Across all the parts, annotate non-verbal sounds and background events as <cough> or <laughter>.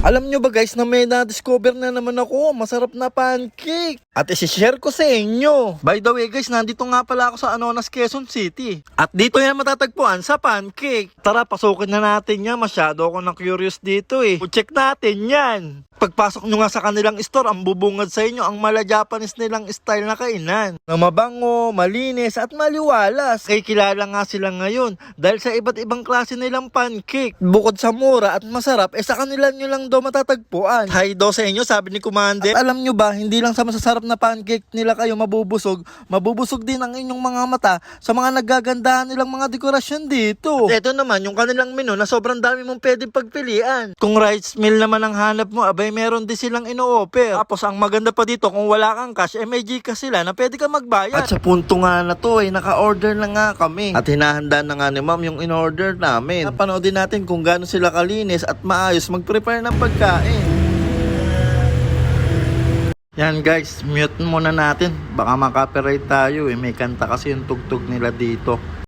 Alam nyo ba guys na may na-discover na naman ako, masarap na pancake. At isi-share ko sa inyo. By the way guys, nandito nga pala ako sa Anonas, Quezon City. At dito yan matatagpuan sa pancake. Tara, pasukin na natin yan. Masyado ako na curious dito eh. O check natin yan. Pagpasok nyo nga sa kanilang store, ang bubungad sa inyo ang mala Japanese nilang style na kainan. Na mabango, malinis at maliwalas. Kay kilala nga sila ngayon dahil sa iba't ibang klase nilang pancake. Bukod sa mura at masarap, eh sa kanila nyo lang daw matatagpuan. Hi daw sa inyo, sabi ni Commander. At alam nyo ba, hindi lang sa masasarap na pancake nila kayo mabubusog, mabubusog din ang inyong mga mata sa mga nagagandahan nilang mga dekorasyon dito. At ito naman, yung kanilang menu na sobrang dami mong pwedeng pagpilian. Kung rice meal naman ang hanap mo, abay meron din silang ino-offer. Tapos ang maganda pa dito, kung wala kang cash, eh may Gcash sila na pwede ka magbayad. At sa punto nga na to, eh, naka-order na nga kami. At hinahanda na nga ni ma'am yung in-order namin. Napanoodin natin kung gaano sila kalinis at maayos mag-prepare ng pagkain. Yan guys, mute muna natin. Baka makapiright tayo eh. May kanta kasi yung tugtog nila dito.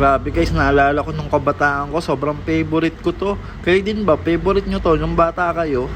Grabe guys, naalala ko nung kabataan ko, sobrang favorite ko to. Kayo din ba, favorite nyo to nung bata kayo?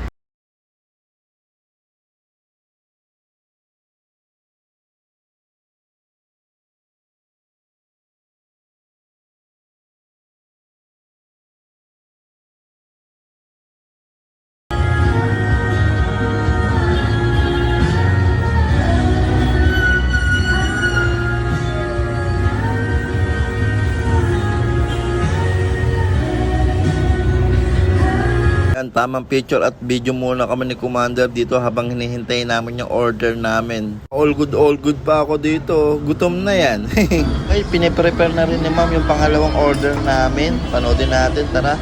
Yan, tamang picture at video muna kami ni Commander dito habang hinihintay namin yung order namin. All good, all good pa ako dito. Gutom na yan. <laughs> Ay, piniprepare na rin ni ma'am yung pangalawang order namin. Panoodin natin, tara.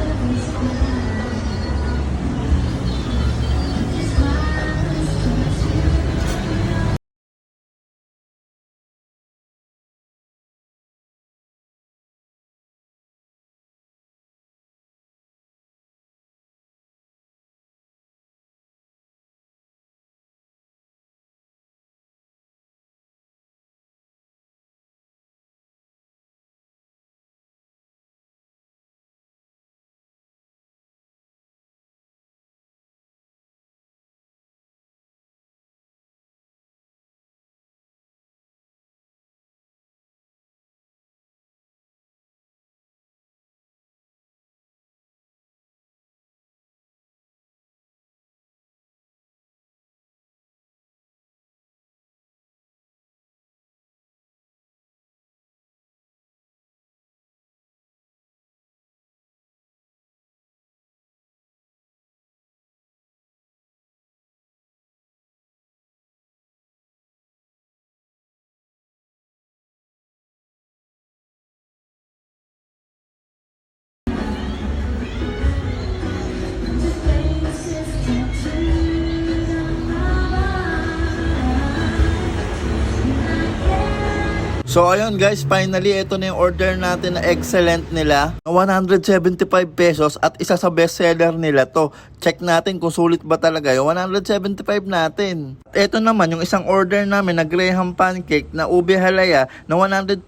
So ayun guys, finally ito na yung order natin na excellent nila. 175 pesos at isa sa best seller nila to. Check natin kung sulit ba talaga yung 175 natin. Ito naman yung isang order namin na Graham pancake na ube halaya na 148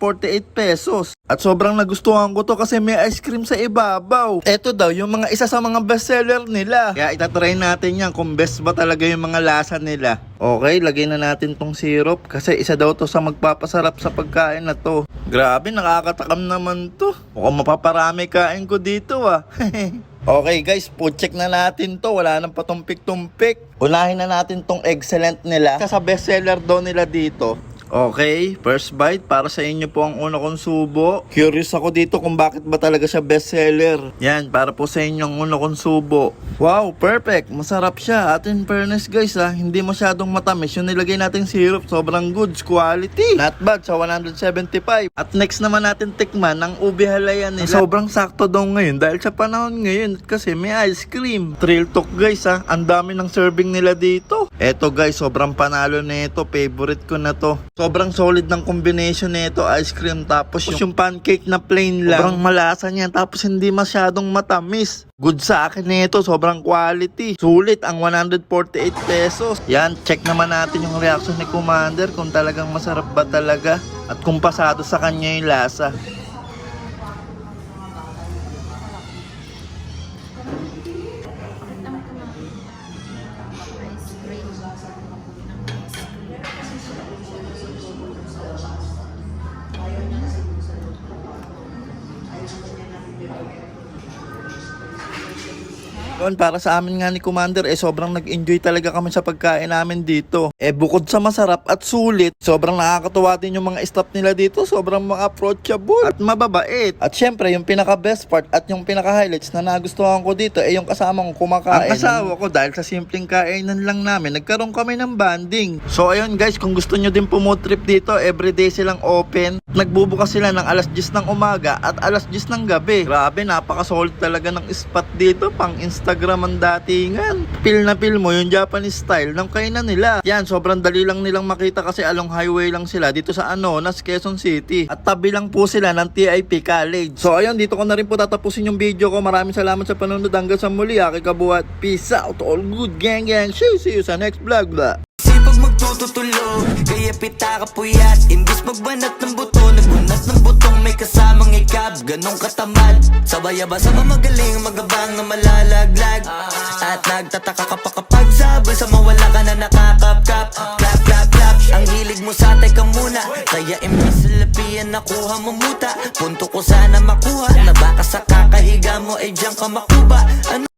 pesos. At sobrang nagustuhan ko to kasi may ice cream sa ibabaw. Ito daw yung mga isa sa mga best seller nila. Kaya itatry natin yan kung best ba talaga yung mga lasa nila. Okay, lagay na natin tong syrup kasi isa daw to sa magpapasarap sa pagkain na to. Grabe, nakakatakam naman to. Mukhang mapaparami kain ko dito ah. <laughs> okay guys, food check na natin to. Wala nang patumpik-tumpik. Unahin na natin tong excellent nila. Sa bestseller daw nila dito Okay, first bite para sa inyo po ang una kong subo. Curious ako dito kung bakit ba talaga siya bestseller. Yan, para po sa inyo ang una kong subo. Wow, perfect. Masarap siya. At in fairness guys ha, hindi masyadong matamis. Yung nilagay nating syrup, sobrang goods quality. Not bad sa 175. At next naman natin tikman ang ube halayan nila. Sobrang sakto daw ngayon dahil sa panahon ngayon kasi may ice cream. Trail talk guys ha, ang dami ng serving nila dito. Eto guys, sobrang panalo nito. Favorite ko na to. Sobrang solid ng combination nito, ice cream tapos yung, pancake na plain lang. Sobrang malasa niya tapos hindi masyadong matamis. Good sa akin nito, sobrang quality. Sulit ang 148 pesos. Yan, check naman natin yung reaction ni Commander kung talagang masarap ba talaga at kung pasado sa kanya yung lasa. Yun, para sa amin nga ni Commander, eh sobrang nag-enjoy talaga kami sa pagkain namin dito. Eh bukod sa masarap at sulit, sobrang nakakatuwa din yung mga staff nila dito. Sobrang mga approachable at mababait. At syempre, yung pinaka-best part at yung pinaka-highlights na nagustuhan ko dito, eh yung kasama kong kumakain. Ang asawa ko, dahil sa simpleng kainan lang namin, nagkaroon kami ng banding. So ayun guys, kung gusto nyo din trip dito, everyday silang open. Nagbubukas sila ng alas 10 ng umaga at alas 10 ng gabi. Grabe, napaka-solid talaga ng spot dito. Pang Instagram ang datingan. Feel na feel mo yung Japanese style ng kainan nila. Yan, sobrang dali lang nilang makita kasi along highway lang sila dito sa Anonas, Quezon City. At tabi lang po sila ng TIP College. So ayun, dito ko na rin po tatapusin yung video ko. Maraming salamat sa panonood. Hanggang sa muli, aki kabuhat. Peace out. All good, gang gang. See you, see you sa next vlog. Blah. Sipag magtututulog Kaya pita ka puyat Imbis magbanat ng buto Nagbunat ng butong may kasamang ikab Ganong katamad. Sabay-aba sa magaling Magabang na malalaglag. At nagtataka ka pa kapag sabay Sa mawala ka na nakakapkap. Clap, clap, clap Ang hilig mo sa ka muna. Kaya imbis lapian nakuha mo muta. Punto ko sana makuha Na baka sa kakahiga mo ay diyan ka makuba Ano